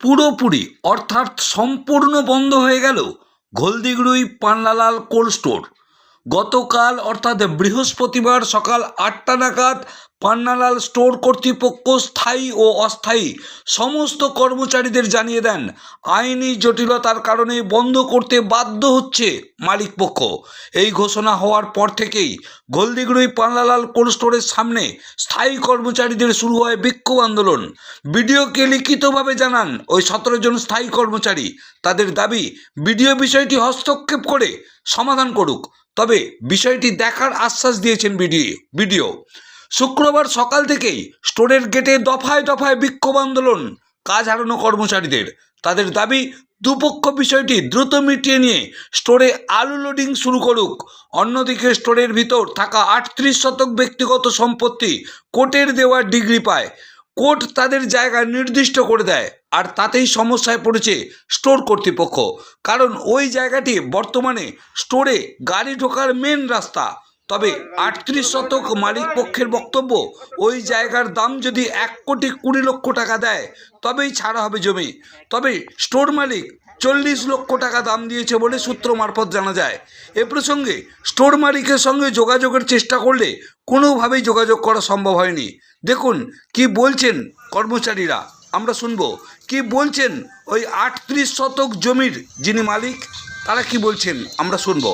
পুরোপুরি, অর্থাৎ সম্পূর্ণ বন্ধ হয়ে গেল ঘোলদিগড়ুই পান্নালাল কোল্ড স্টোর। গতকাল, অর্থাৎ বৃহস্পতিবার সকাল আটটা নাগাদ পান্নালাল স্টোর কর্তৃপক্ষ স্থায়ী ও অস্থায়ী সমস্ত কর্মচারীদের জানিয়ে দেন, আইনি জটিলতার কারণে বন্ধ করতে বাধ্য হচ্ছে মালিকপক্ষ। এই ঘোষণা হওয়ার পর থেকেই গোলদিগুড়ি পান্নালাল কোল্ড স্টোরের সামনে স্থায়ী কর্মচারীদের শুরু হয় বিক্ষোভ আন্দোলন। বিডিওকে লিখিতভাবে জানান, ওই সতেরো জন স্থায়ী কর্মচারী, তাদের দাবি, বিডিও বিষয়টি হস্তক্ষেপ করে সমাধান করুক। তবে বিষয়টি দেখার আশ্বাস দিয়েছেন বিডিও বিডিও। শুক্রবার সকাল থেকেই স্টোরের গেটে দফায় দফায় বিক্ষোভ আন্দোলন, কাজ হারানো কর্মচারীদের। তাদের দাবি, দুপক্ষ বিষয়টি দ্রুত মিটিয়ে নিয়ে স্টোরে আলু লোডিং শুরু করুক। অন্যদিকে স্টোরের ভিতর থাকা আটত্রিশ শতক ব্যক্তিগত সম্পত্তি কোর্টের দেওয়ার ডিগ্রি পায়। কোর্ট তাদের জায়গা নির্দিষ্ট করে দেয় আর তাতেই সমস্যায় পড়েছে স্টোর কর্তৃপক্ষ। কারণ ওই জায়গাটি বর্তমানে স্টোরে গাড়ি ঢোকার মেন রাস্তা। তবে আটত্রিশ শতক মালিক পক্ষের বক্তব্য, ওই জায়গার দাম যদি এক কোটি কুড়ি লক্ষ টাকা দেয়, তবেই ছাড়া হবে জমি। তবে স্টোর মালিক চল্লিশ লক্ষ টাকা দাম দিয়েছে বলে সূত্র মারফত জানা যায়। এ প্রসঙ্গে স্টোর মালিকের সঙ্গে যোগাযোগের চেষ্টা করলে কোনোভাবেই যোগাযোগ করা সম্ভব হয়নি। দেখুন, কি বলছেন কর্মচারীরা। আমরা শুনব, কি বলছেন ওই আটত্রিশ শতক জমির যিনি মালিক, তারা কি বলছেন? আমরা শুনব।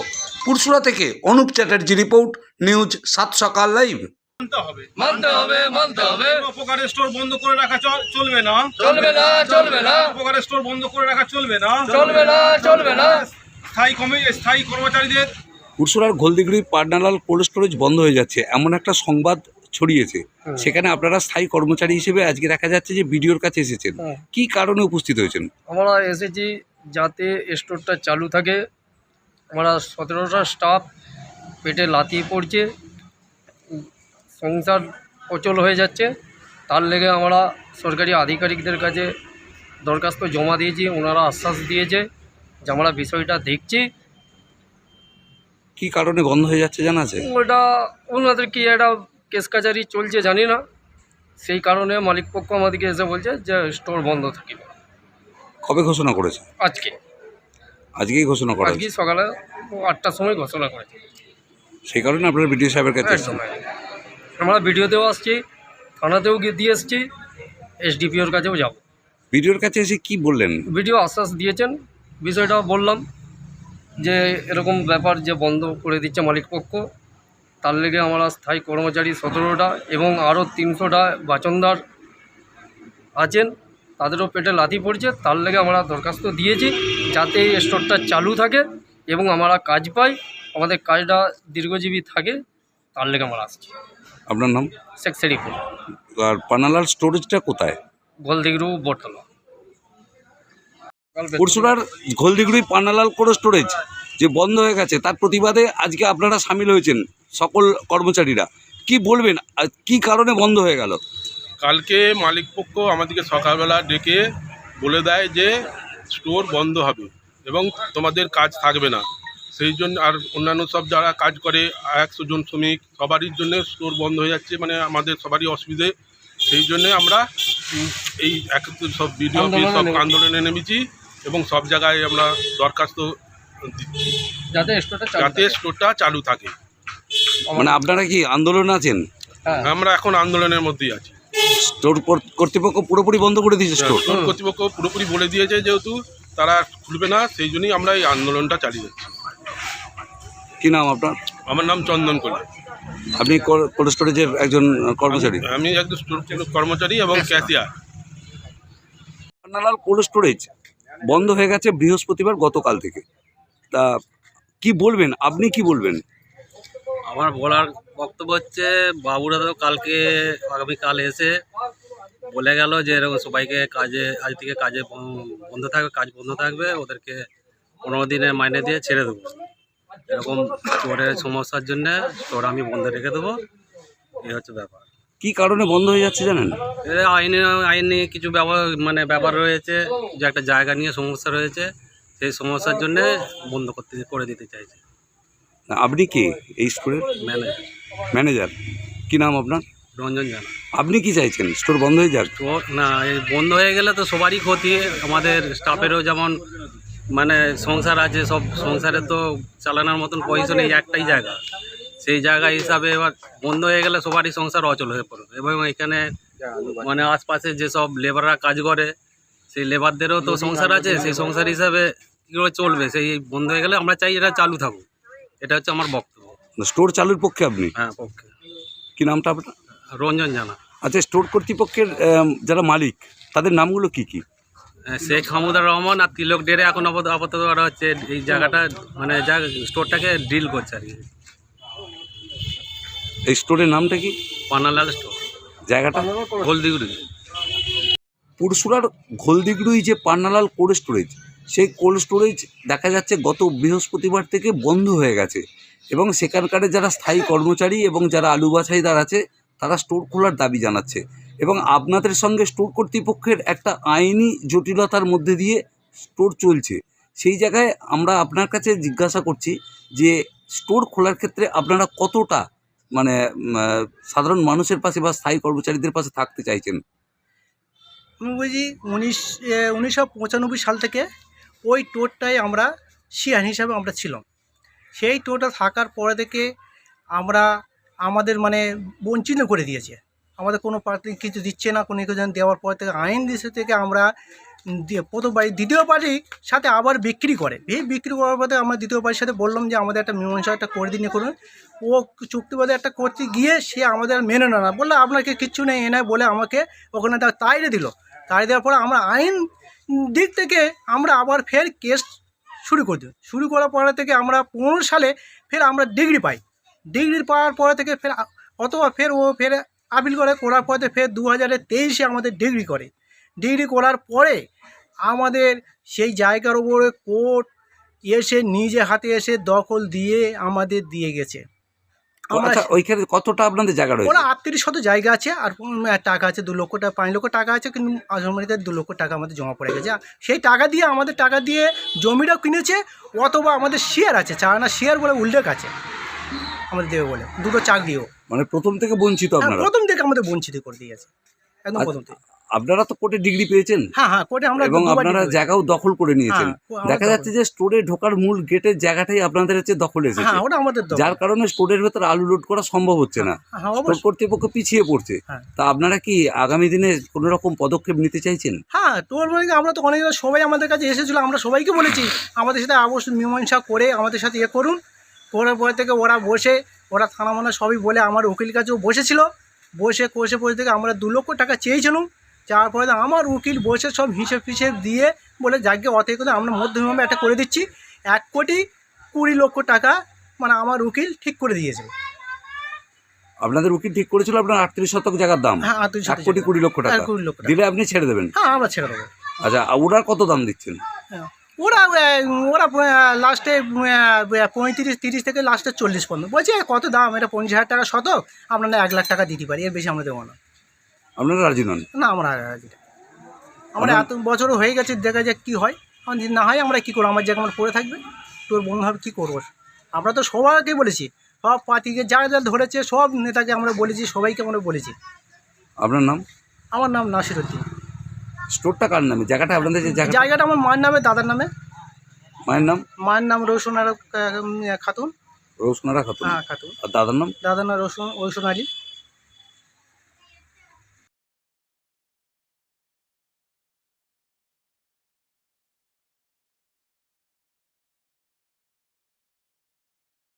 পুরসুরা থেকে অনুপ চ্যাটার্জি রিপোর্ট নিউজ সাত সকাল লাইভ। মানতে হবে। মানতে হবে মানতে হবে। স্টোর বন্ধ করে রাখা চল- চলবে না। চলবে না চলবে না। স্টোর বন্ধ করে রাখা চলবে না। চলবে না চলবে না। স্থায়ী কমে স্থায়ী কর্মচারীদের পুরসুরার ঘোলদিগড়ি পাটনালাল কোল্ড স্টোরেজ বন্ধ হয়ে যাচ্ছে। এমন একটা সংবাদ ছড়িয়েছে। সেখানে আপনারা স্থায়ী কর্মচারী হিসেবে আজকে দেখা যাচ্ছে যে বিডিওর কাছে এসেছেন। হ্যাঁ। কি কারণে উপস্থিত হয়েছেন? আমরা এসেছি যাতে স্টোরটা চালু থাকে। আমরা সতেরোটা স্টাফ পেটে লাতিয়ে পড়ছে সংসার অচল হয়ে যাচ্ছে। তার লেগে আমরা সরকারি আধিকারিকদের কাছে দরখাস্ত জমা দিয়েছি ওনারা আশ্বাস দিয়েছে যে আমরা বিষয়টা দেখছি। কি কারণে বন্ধ হয়ে যাচ্ছে জানা আছে? ওটা ওনাদের কি একটা কেস কাচারি চলছে জানি না। সেই কারণে মালিকপক্ষ আমাদেরকে এসে বলছে যে স্টোর বন্ধ থাকিবে। কবে ঘোষণা করেছে? আজকে। আজকেই ঘোষণা করা আজকে সকালে আটটার সময় ঘোষণা করেছে সেই কারণে আপনারা বিডিও সাহেবের কাছে এসেছেন। আমরা ভিডিওতেও আসছি থানাতেও গিয়ে দিয়ে এসছি এসডিপিওর কাছেও যাব। বিডিওর কাছে এসে কি বললেন? ভিডিও আশ্বাস দিয়েছেন বিষয়টা বললাম যে এরকম ব্যাপার যে বন্ধ করে দিচ্ছে মালিকপক্ষ তার লেগে আমরা স্থায়ী কর্মচারী সতেরোটা এবং আরও তিনশোটা বাচনদার আছেন তাদেরও পেটে লাথি পড়ছে তার লেগে আমরা দরখাস্ত দিয়েছি। যাতে এই স্টোরটা চালু থাকে এবং আমরা কাজ পাই আমাদের কাজটা দীর্ঘজীবী থাকে তার লেগে আমরা আসছি। আপনার নাম? শেখ শেরিফুল আর পানালাল স্টোরেজটা কোথায়? গোলদিগরু বটতলা। পুরসুরার ঘোলদিগুড়ি পানালাল কোল্ড স্টোরেজ যে বন্ধ হয়ে গেছে তার প্রতিবাদে আজকে আপনারা সামিল হয়েছেন সকল কর্মচারীরা। কি বলবেন? আর কি কারণে বন্ধ হয়ে গেল? কালকে মালিক পক্ষ আমাদেরকে সকালবেলা ডেকে বলে দেয় যে স্টোর বন্ধ হবে এবং তোমাদের কাজ থাকবে না। সেই জন্য আর অন্যান্য সব যারা কাজ করে একশো জন শ্রমিক সবারই জন্য স্টোর বন্ধ হয়ে যাচ্ছে মানে আমাদের সবারই অসুবিধে। সেই জন্যে আমরা এই একত্রিত সব ভিডিও আন্দোলনে সব নেমেছি। আন্দোলনে নেমেছি এবং সব জায়গায় আমরা দরখাস্ত দিচ্ছি। যাতে স্টোরটা চালু যাতে থাকে। স্টোরটা চালু থাকে। মানে আপনারা কি আন্দোলন আছেন? হ্যাঁ। আমরা এখন আন্দোলনের মধ্যেই আছি। স্টোর কর্তৃপক্ষ পুরোপুরি বন্ধ করে দিয়েছে স্টোর স্টোর কর্তৃপক্ষ পুরোপুরি বলে দিয়েছে যেহেতু তারা খুলবে না সেই জন্যই আমরা এই আন্দোলনটা চালিয়ে যাচ্ছি। কি নাম আপনার? আমার নাম চন্দন কলি আপনি কোল্ড স্টোরেজের একজন কর্মচারী? আমি একজন স্টোর কর্মচারী এবং ক্যাশিয়ার। পান্নালাল কোল্ড স্টোরেজ বন্ধ হয়ে গেছে বৃহস্পতিবার গতকাল থেকে তা কি বলবেন? আপনি কি বলবেন? আমার বলার বক্তব্য হচ্ছে বাবুরা তো কালকে আগামীকাল এসে বলে গেল যে এরকম সবাইকে কাজে আজ থেকে কাজে বন্ধ থাকবে কাজ বন্ধ থাকবে ওদেরকে পনেরো দিনের মাইনে দিয়ে ছেড়ে দেবো। এরকম স্টোরের সমস্যার জন্য স্টোর আমি বন্ধ রেখে দেবো এই হচ্ছে ব্যাপার। কি কারণে বন্ধ হয়ে যাচ্ছে জানেন? আইনে আইনে কিছু ব্যাপার মানে ব্যাপার রয়েছে যে একটা জায়গা নিয়ে সমস্যা রয়েছে সেই সমস্যার জন্য বন্ধ করতে করে দিতে চাইছে। আপনি কি? এই স্টোরের ম্যানেজার ম্যানেজার কি নাম আপনার? রঞ্জন জানা। আপনি কি চাইছেন? স্টোর বন্ধ হয়ে যাক। না বন্ধ হয়ে গেলে তো সবারই ক্ষতি। আমাদের স্টাফেরও যেমন মানে সংসার আছে সব সংসারে তো চালানোর মতন পজিশন এই একটাই জায়গা। সেই জায়গা হিসাবে এবার বন্ধ হয়ে গেলে সবারই সংসার অচল হয়ে পড়বে। এবং এখানে মানে আশপাশে যেসব লেবাররা কাজ করে সেই লেবারদেরও তো সংসার আছে। সেই সংসার হিসাবে কী করে চলবে? সেই বন্ধ হয়ে গেলে আমরা চাই এটা চালু থাকুক। এটা হচ্ছে আমার বক্তব্য। স্টোর চালুর পক্ষে আপনি? হ্যাঁ পক্ষে। কি নামটা আপনার? রঞ্জন জানা। আচ্ছা স্টোর কর্তৃপক্ষের যারা মালিক তাদের নামগুলো কি কি? শেখ হামুদার রহমান আর তিলক ডেরে এখন আপাতত আপাতত ওরা হচ্ছে এই জায়গাটা মানে যা স্টোরটাকে ডিল করছে আর কি। এই স্টোরের নামটা কি? পানালাল স্টোর। জায়গাটা? ঘোলদিগুড়ি পুরসুরার ঘোলদিগুড়ি যে পান্নালাল কোল্ড স্টোরেজ সেই কোল্ড স্টোরেজ দেখা যাচ্ছে গত বৃহস্পতিবার থেকে বন্ধ হয়ে গেছে। এবং সেখানকার যারা স্থায়ী কর্মচারী এবং যারা আলু বাছাইদার আছে, তারা স্টোর খোলার দাবি জানাচ্ছে। এবং আপনাদের সঙ্গে স্টোর কর্তৃপক্ষের একটা আইনি জটিলতার মধ্যে দিয়ে স্টোর চলছে। সেই জায়গায় আমরা আপনার কাছে জিজ্ঞাসা করছি যে, স্টোর খোলার ক্ষেত্রে আপনারা কতটা মানে সাধারণ মানুষের পাশে বা স্থায়ী কর্মচারীদের পাশে থাকতে চাইছেন? আমি বুঝি উনিশ উনিশশো সাল থেকে ওই টোরটায় আমরা শিয়ান হিসাবে আমরা ছিলাম। সেই টোরটা থাকার পরে থেকে আমরা আমাদের মানে বঞ্চিত করে দিয়েছে। আমাদের কোনো পার্টি কিছু দিচ্ছে না, কোনো কিছু দেওয়ার পর থেকে আইন দিশে থেকে আমরা প্রথম বাড়ি দ্বিতীয় পার্টির সাথে আবার বিক্রি করে। এই বিক্রি করার পরে আমরা দ্বিতীয় পার্টির সাথে বললাম যে আমাদের একটা মীমাংসা একটা করে দিন করুন ও চুক্তিবাদে একটা করতে গিয়ে সে আমাদের মেনে না বলল, আপনাকে কিচ্ছু নেই এনে বলে আমাকে ওখানে তাইরে দিল। তাড়িয়ে দেওয়ার পরে আমরা আইন দিক থেকে আমরা আবার ফের কেস শুরু করে দিই শুরু করার পরে থেকে আমরা পনেরো সালে ফের আমরা ডিগ্রি পাই। ডিগ্রি পাওয়ার পরে থেকে ফের অথবা ফের ও ফের আপিল করে, করার পরে ফের দু হাজারে তেইশে আমাদের ডিগ্রি করে। ডিগ্রি করার পরে আমাদের সেই জায়গার উপরে কোর্ট এসে নিজে হাতে এসে দখল দিয়ে আমাদের দিয়ে গেছে। আচ্ছা ওইখানে কতটা আপনাদের জায়গা রয়েছে? ওরা আটত্রিশ শত জায়গা আছে আর টাকা আছে দু লক্ষ টাকা পাঁচ লক্ষ টাকা আছে কিন্তু আজমারিতে দু লক্ষ টাকা আমাদের জমা পড়ে গেছে। সেই টাকা দিয়ে আমাদের টাকা দিয়ে জমিটাও কিনেছে অথবা আমাদের শেয়ার আছে চারানা শেয়ার বলে উল্লেখ আছে আমাদের দেবে বলে দুটো চাক দিয়েও মানে প্রথম থেকে বঞ্চিত হ্যাঁ প্রথম থেকে আমাদের বঞ্চিত করে দিয়েছে একদম আচ্ছা, প্রথম থেকে। আপনারা তো কোর্টে ডিগ্রি পেয়েছেন। হ্যাঁ হ্যাঁ কোর্টে আমরা এবং আপনারা জায়গাও দখল করে নিয়েছেন। হ্যাঁ, দেখা যাচ্ছে যে স্টোরে ঢোকার মূল গেটের জায়গাটাই আপনাদের হচ্ছে দখল এসেছে। হ্যাঁ ওটা আমাদের যার কারণে স্টোরের ভেতর আলু লোড করা সম্ভব হচ্ছে না। হ্যাঁ স্টোর কর্তৃপক্ষ পিছিয়ে পড়ছে। তা আপনারা কি আগামী দিনে কোনো রকম পদক্ষেপ নিতে চাইছেন? হ্যাঁ তোর মানে আমরা তো অনেক সবাই আমাদের কাছে এসেছিল আমরা সবাইকে বলেছি আমাদের সাথে অবশ্যই মীমাংসা করে আমাদের সাথে ইয়ে করুন। করার পর থেকে ওরা বসে ওরা থানা মানা সবই বলে আমার উকিল কাছেও বসেছিল। বসে কষে বসে থেকে আমরা দু লক্ষ টাকা চেয়েছিলাম। যার পরে আমার উকিল বসে সব হিসেব ফিসেব দিয়ে বলে যাকে অতএব করে আমরা মধ্যমভাবে একটা করে দিচ্ছি। এক কোটি কুড়ি লক্ষ টাকা মানে আমার উকিল ঠিক করে দিয়েছে। আপনাদের উকিল ঠিক করেছিল আপনার আটত্রিশ শতক জায়গার দাম। হ্যাঁ এক কোটি কুড়ি লক্ষ টাকা। কোটি লক্ষ টাকা। দিলে আপনি ছেড়ে দেবেন। হ্যাঁ আমরা ছেড়ে দেবো। আচ্ছা ওরা কত দাম দিচ্ছেন? হ্যাঁ। ওরা আহ, ওরা লাস্টে পঁয়ত্রিশ তিরিশ থেকে লাস্টে চল্লিশ পর্যন্ত। বলছে কত দাম? এটা পঞ্চাশ হাজার টাকা শতক। আপনারা এক লাখ টাকা দিতে পারি এর বেশি আমরা দেবো না। আপনারা রাজি নন? না আমরা রাজি না। আমরা এত বছরও হয়ে গেছে দেখা যাক কী হয়। এখন যদি না হয় আমরা কী করব? আমার জায়গা আমার পড়ে থাকবে তোর বন্ধু হবে কী করব? আমরা তো সবাইকে বলেছি সব পার্টিকে যা যা ধরেছে সব নেতাকে আমরা বলেছি সবাইকে আমরা বলেছি। আপনার নাম? আমার নাম নাসির উদ্দিন। স্টোরটা কার নামে? জায়গাটা আপনাদের যে জায়গা জায়গাটা আমার মায়ের নামে দাদার নামে। মায়ের নাম? মায়ের নাম রৌশন আর খাতুন। রোশনারা খাতুন। হ্যাঁ খাতুন। আর দাদার নাম? দাদার নাম রৌশন রৌশন আলী।